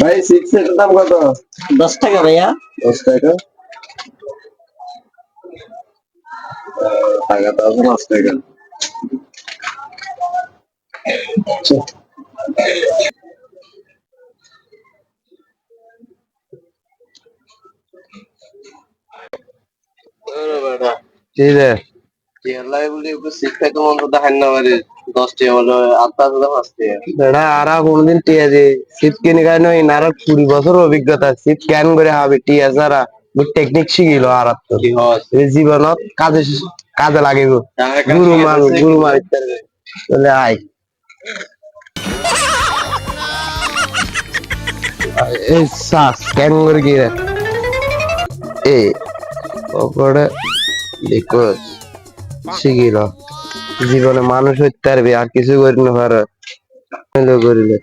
ভাই সিক্স এর দাম কত? দশ টাকা ভাইয়া। দশ টাকা? টাকা তো আছে পাঁচ টাকা কি রে কেরালায় বলি শিক্ষা তো মন্ত্র দেখেন না মানে দশ টাকা হলো আটটা তো পাঁচ টাকা বেড়া আরা কোনদিন টিয়া যে শীত কিনে খাই কুড়ি বছর অভিজ্ঞতা শীত কেন করে হবে টিয়া ছাড়া? টেকনিক শিখিল আর তো। কি এই জীবনত কাজে গুরু গুরু আয়। এই শ্বাস কেন করে কি রে? এ ওপরে বিকজ শিখিল জীবনে মানুষ হইতে পারবে, আর কিছু করি না পারে। হইল করিলে?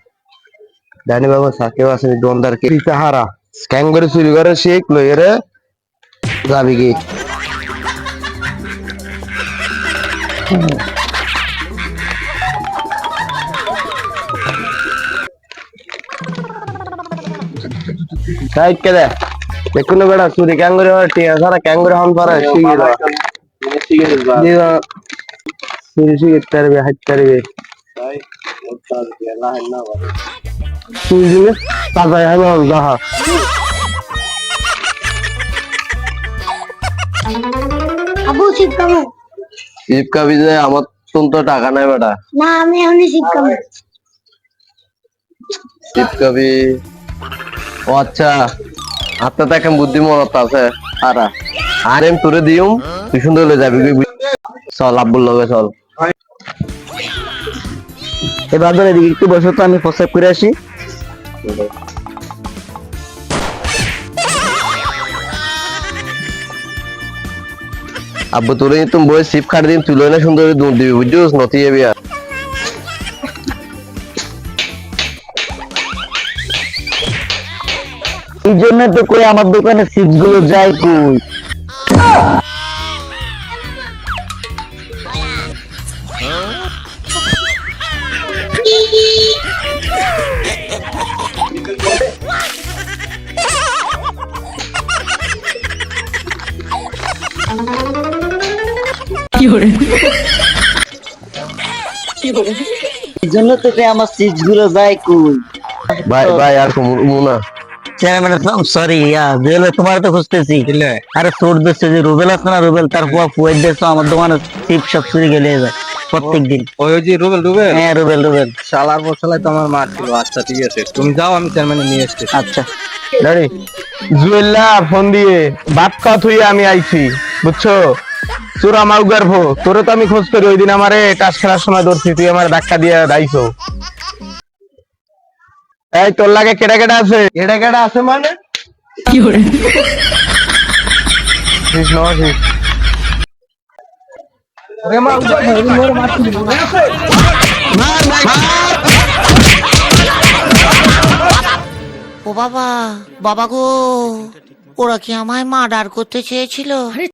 জানি বাবা সাকেও আছে দন্দার কে? তাহারা স্ক্যান করে চুরি করে শেখ লই রে যাবি কি সাইড কে দে দেখুন বেড়া চুরি ক্যাং করে টিয়া সারা ক্যাং করে হন পারে শিখে। দিবা শিখে হয় দিলে তারপরে আমি যাহা। আবু বিজয় আমার তো টাকা নাই বেটা। না আমি এমনি শিবকাবি ও আচ্ছা। আপনার তো এখন বুদ্ধি মনত আছে, আরা। আর এম তুই সুন্দর হলে যাবি চল, আব্বুর লগে চল। এবার ধরে এদিকে একটু বসো তো, আমি করে আসি। আব্বু, তোরে তুমি বই সিপ খাট দিন, তুই লইলে সুন্দর দুধ দিবি, বুঝছিস? নতি যাবি আর। এই জন্য তো কই আমার দোকানে সিটগুলো যায় কই? এই জন্য তো আমার সিটগুলো যায় কই? ভাই ভাই, আর মুনা চেয়ারম্যান সরি তোমার তো খুঁজতেছি। আরে যে রুবেল আছে না রুবেল তার পুয়া ফুয়ের দেশ আমার দোকানে চিপ সব চুরি গেলে যায় প্রত্যেক দিন। ওই ওই যে রুবেল রুবেল? হ্যাঁ রুবেল রুবেল। শালার বসালাই তো আমার মার ছিল আচ্ছা ঠিক আছে তুমি যাও আমি চেয়ারম্যানে নিয়ে এসছি আচ্ছা। দাঁড়ি জুয়েল্লা ফোন দিয়ে কাত হইয়া আমি আইছি বুঝছ? চোরা মাউগার ভো তোরে তো আমি খোঁজ করি ওই দিন আমারে টাস খেলার সময় ধরছি তুই আমার ধাক্কা দিয়ে দাইছো। এই তোর লাগে কেডা কেডা আছে? কেডা কেডা আছে মানে? কি করে? কৃষ্ণ আসিস আরে মা উঠে মোর মারছি। মার মার। ও বাবা বাবা গো ওরা কি আমায় মার্ডার করতে চেয়েছিল?